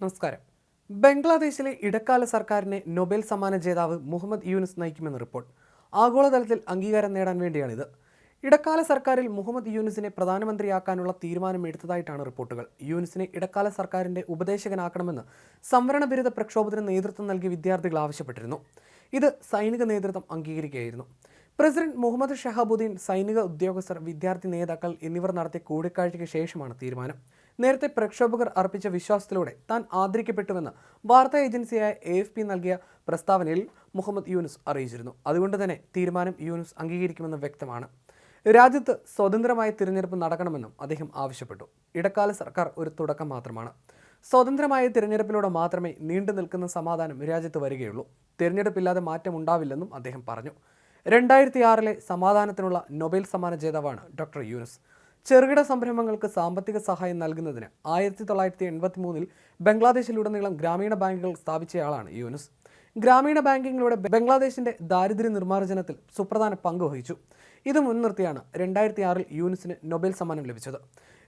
നമസ്കാരം. ബംഗ്ലാദേശിലെ ഇടക്കാല സർക്കാരിനെ നൊബേൽ സമ്മാന ജേതാവ് മുഹമ്മദ് യൂനുസ് നയിക്കുമെന്ന് റിപ്പോർട്ട് ആഗോളതലത്തിൽ അംഗീകാരം നേടാൻ വേണ്ടിയാണിത്. ഇടക്കാല സർക്കാരിൽ മുഹമ്മദ് യൂനുസിനെ പ്രധാനമന്ത്രിയാക്കാനുള്ള തീരുമാനം എടുത്തതായിട്ടാണ് റിപ്പോർട്ടുകൾ. യൂനുസിനെ ഇടക്കാല സർക്കാരിന്റെ ഉപദേശകനാക്കണമെന്ന് സംവരണ ബിരുദ പ്രക്ഷോഭത്തിന് നേതൃത്വം നൽകിയ വിദ്യാർത്ഥികൾ ആവശ്യപ്പെട്ടിരുന്നു. ഇത് സൈനിക നേതൃത്വം അംഗീകരിക്കുകയായിരുന്നു. പ്രസിഡന്റ് മുഹമ്മദ് ഷഹാബുദ്ദീൻ സൈനിക ഉദ്യോഗസ്ഥർ വിദ്യാർത്ഥി നേതാക്കൾ എന്നിവർ നടത്തിയ കൂടിക്കാഴ്ചയ്ക്ക് ശേഷമാണ് തീരുമാനം. നേരത്തെ പ്രക്ഷോഭകർ അർപ്പിച്ച വിശ്വാസത്തിലൂടെ താൻ ആദരിക്കപ്പെട്ടുവെന്ന് വാർത്താ ഏജൻസിയായ എ എഫ് പി നൽകിയ പ്രസ്താവനയിൽ മുഹമ്മദ് യൂനുസ് അറിയിച്ചിരുന്നു. അതുകൊണ്ട് തന്നെ തീരുമാനം യൂനുസ് അംഗീകരിക്കുമെന്ന് വ്യക്തമാണ്. രാജ്യത്ത് സ്വതന്ത്രമായ തിരഞ്ഞെടുപ്പ് നടക്കണമെന്നും അദ്ദേഹം ആവശ്യപ്പെട്ടു. ഇടക്കാല സർക്കാർ ഒരു തുടക്കം മാത്രമാണ്. സ്വതന്ത്രമായ തിരഞ്ഞെടുപ്പിലൂടെ മാത്രമേ നീണ്ടു നിൽക്കുന്ന സമാധാനം രാജ്യത്ത് വരികയുള്ളൂ. തിരഞ്ഞെടുപ്പില്ലാതെ മാറ്റം ഉണ്ടാവില്ലെന്നും അദ്ദേഹം പറഞ്ഞു. രണ്ടായിരത്തി ആറിലെ സമാധാനത്തിനുള്ള നൊബേൽ സമ്മാന ജേതാവാണ് ഡോക്ടർ യൂനുസ്. ചെറുകിട സംരംഭങ്ങൾക്ക് സാമ്പത്തിക സഹായം നൽകുന്നതിന് ആയിരത്തി തൊള്ളായിരത്തി എൺപത്തി മൂന്നിൽ ബംഗ്ലാദേശിലുടനീളം ഗ്രാമീണ ബാങ്കുകൾ സ്ഥാപിച്ചയാളാണ് യൂനുസ് ഗ്രാമീണ ബാങ്കിങ്ങിലൂടെ ബംഗ്ലാദേശിന്റെ ദാരിദ്ര്യ നിർമ്മാർജനത്തിൽ സുപ്രധാന പങ്ക് വഹിച്ചു. ഇത് മുൻനിർത്തിയാണ് രണ്ടായിരത്തി ആറിൽ യൂനുസിന് നൊബേൽ സമ്മാനം ലഭിച്ചത്.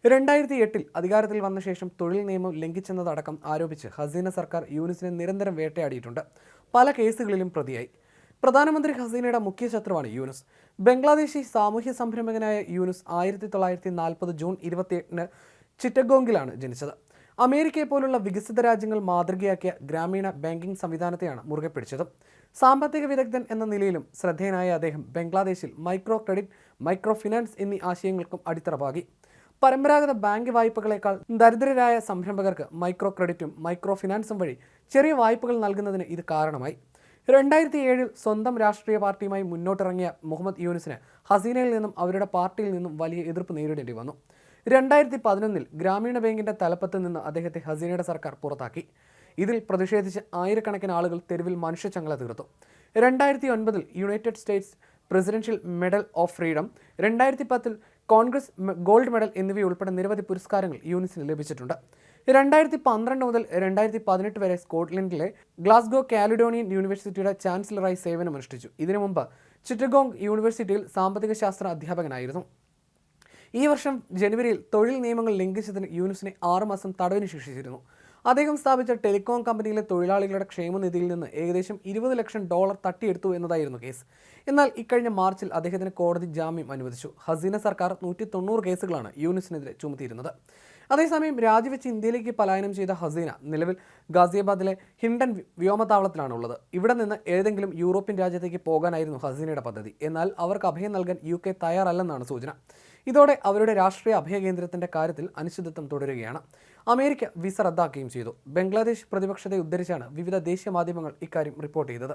രണ്ടായിരത്തി എട്ടിൽ അധികാരത്തിൽ വന്ന ശേഷം തൊഴിൽ നിയമം ലംഘിച്ചെന്നതടക്കം ആരോപിച്ച് ഹസീന സർക്കാർ യൂനുസിനെ നിരന്തരം വേട്ടയാടിയിട്ടുണ്ട്. പല കേസുകളിലും പ്രതിയായി. പ്രധാനമന്ത്രി ഹസീനയുടെ മുഖ്യ ശത്രുവാണ് യൂനുസ്. ബംഗ്ലാദേശി സാമൂഹ്യ സംരംഭകനായ യൂനുസ് ആയിരത്തി തൊള്ളായിരത്തി നാൽപ്പത് ജൂൺ ഇരുപത്തിയെട്ടിന് ചിറ്റഗോങ്കിലാണ് ജനിച്ചത്. അമേരിക്കയെ പോലുള്ള വികസിത രാജ്യങ്ങൾ മാതൃകയാക്കിയ ഗ്രാമീണ ബാങ്കിംഗ് സംവിധാനത്തെയാണ് മുറുകെ പിടിച്ചത്. സാമ്പത്തിക വിദഗ്ധൻ എന്ന നിലയിലും ശ്രദ്ധേയനായ അദ്ദേഹം ബംഗ്ലാദേശിൽ മൈക്രോ ക്രെഡിറ്റ് മൈക്രോ ഫിനാൻസ് എന്നീ ആശയങ്ങൾക്കും അടിത്തറ പാകി പരമ്പരാഗത ബാങ്ക് വായ്പകളേക്കാൾ ദരിദ്രരായ സംരംഭകർക്ക് മൈക്രോ ക്രെഡിറ്റും മൈക്രോ ഫിനാൻസും വഴി ചെറിയ വായ്പകൾ നൽകുന്നതിന് ഇത് കാരണമായി. രണ്ടായിരത്തി ഏഴിൽ സ്വന്തം രാഷ്ട്രീയ പാർട്ടിയുമായി മുന്നോട്ടിറങ്ങിയ മുഹമ്മദ് യൂനിസിന് ഹസീനയിൽ നിന്നും അവരുടെ പാർട്ടിയിൽ നിന്നും വലിയ എതിർപ്പ് നേരിടേണ്ടി വന്നു. രണ്ടായിരത്തി പതിനൊന്നിൽ ഗ്രാമീണ ബാങ്കിന്റെ തലപ്പത്ത് നിന്ന് അദ്ദേഹത്തെ ഹസീനയുടെ സർക്കാർ പുറത്താക്കി. ഇതിൽ പ്രതിഷേധിച്ച് ആയിരക്കണക്കിന് ആളുകൾ തെരുവിൽ മനുഷ്യച്ചങ്ങല തീർത്തു. രണ്ടായിരത്തി ഒൻപതിൽ united states presidential medal of freedom രണ്ടായിരത്തി പത്തിൽ കോൺഗ്രസ് ഗോൾഡ് മെഡൽ എന്നിവയുൾപ്പെടെ നിരവധി പുരസ്കാരങ്ങൾ യൂനിസിന് ലഭിച്ചിട്ടുണ്ട്. രണ്ടായിരത്തി പന്ത്രണ്ട് മുതൽ രണ്ടായിരത്തി പതിനെട്ട് വരെ സ്കോട്ട്ലൻഡിലെ ഗ്ലാസ്ഗോ കാലിഡോണിയൻ യൂണിവേഴ്സിറ്റിയുടെ ചാൻസലറായി സേവനമനുഷ്ഠിച്ചു. ഇതിനു മുമ്പ് ചിറ്റഗോങ് യൂണിവേഴ്സിറ്റിയിൽ സാമ്പത്തിക ശാസ്ത്ര അധ്യാപകനായിരുന്നു. ഈ വർഷം ജനുവരിയിൽ തൊഴിൽ നിയമങ്ങൾ ലംഘിച്ചതിന് യൂനുസിനെ ആറുമാസം തടവിന് ശിക്ഷിച്ചിരുന്നു. അദ്ദേഹം സ്ഥാപിച്ച ടെലികോം കമ്പനിയിലെ തൊഴിലാളികളുടെ ക്ഷേമനിധിയിൽ നിന്ന് ഏകദേശം ഇരുപത് ലക്ഷം ഡോളർ തട്ടിയെടുത്തു എന്നതായിരുന്നു കേസ്. എന്നാൽ ഇക്കഴിഞ്ഞ മാർച്ചിൽ അദ്ദേഹത്തിന് കോടതി ജാമ്യം അനുവദിച്ചു. ഹസീന സർക്കാർ നൂറ്റി തൊണ്ണൂറ് കേസുകളാണ് യൂനുസിനെതിരെ ചുമത്തിയിരുന്നത്. അതേസമയം രാജിവെച്ച് ഇന്ത്യയിലേക്ക് പലായനം ചെയ്ത ഹസീന നിലവിൽ ഗാസിയാബാദിലെ ഹിൻഡൻ വ്യോമതാവളത്തിലാണ് ഉള്ളത് ഇവിടെ നിന്ന് ഏതെങ്കിലും യൂറോപ്യൻ രാജ്യത്തേക്ക് പോകാനായിരുന്നു ഹസീനയുടെ പദ്ധതി. എന്നാൽ അവർക്ക് അഭയം നൽകാൻ യു കെ തയ്യാറല്ലെന്നാണ് സൂചന. ഇതോടെ അവരുടെ രാഷ്ട്രീയ അഭയകേന്ദ്രത്തിന്റെ കാര്യത്തിൽ അനിശ്ചിതത്വം തുടരുകയാണ്. അമേരിക്ക വിസ റദ്ദാക്കുകയും ചെയ്തു. ബംഗ്ലാദേശ് പ്രതിപക്ഷത്തെ ഉദ്ധരിച്ചാണ് വിവിധ ദേശീയ മാധ്യമങ്ങൾ ഇക്കാര്യം റിപ്പോർട്ട് ചെയ്തത്.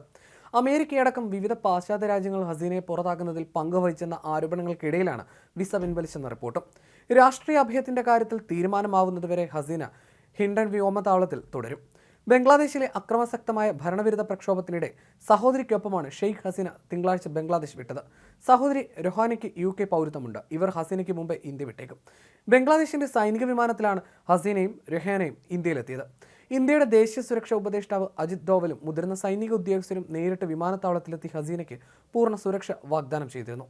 അമേരിക്കയടക്കം വിവിധ പാശ്ചാത്യ രാജ്യങ്ങൾ ഹസീനയെ പുറത്താക്കുന്നതിൽ പങ്കുവഹിച്ചെന്ന ആരോപണങ്ങൾക്കിടയിലാണ് വിസ പിൻവലിച്ചെന്ന റിപ്പോർട്ടും. രാഷ്ട്രീയ അഭയത്തിന്റെ കാര്യത്തിൽ തീരുമാനമാവുന്നതുവരെ ഹസീന ഹിൻഡൻ വ്യോമതാവളത്തിൽ തുടരും. ബംഗ്ലാദേശിലെ അക്രമസക്തമായ ഭരണവിരുദ്ധ പ്രക്ഷോഭത്തിനിടെ സഹോദരിക്കൊപ്പമാണ് ഷെയ്ഖ് ഹസീന തിങ്കളാഴ്ച ബംഗ്ലാദേശ് വിട്ടത്. സഹോദരി രൊഹാനയ്ക്ക് യു കെ പൗരത്വമുണ്ട്. ഇവർ ഹസീനയ്ക്ക് മുമ്പേ ഇന്ത്യ വിട്ടേക്കും. ബംഗ്ലാദേശിന്റെ സൈനിക വിമാനത്തിലാണ് ഹസീനയും രൊഹാനയും ഇന്ത്യയിലെത്തിയത്. ഇന്ത്യയുടെ ദേശീയ സുരക്ഷാ ഉപദേഷ്ടാവ് അജിത് ഡോവലും മുതിർന്ന സൈനിക ഉദ്യോഗസ്ഥരും നേരിട്ട് വിമാനത്താവളത്തിലെത്തി ഹസീനയ്ക്ക് പൂർണ സുരക്ഷ വാഗ്ദാനം ചെയ്തിരുന്നു.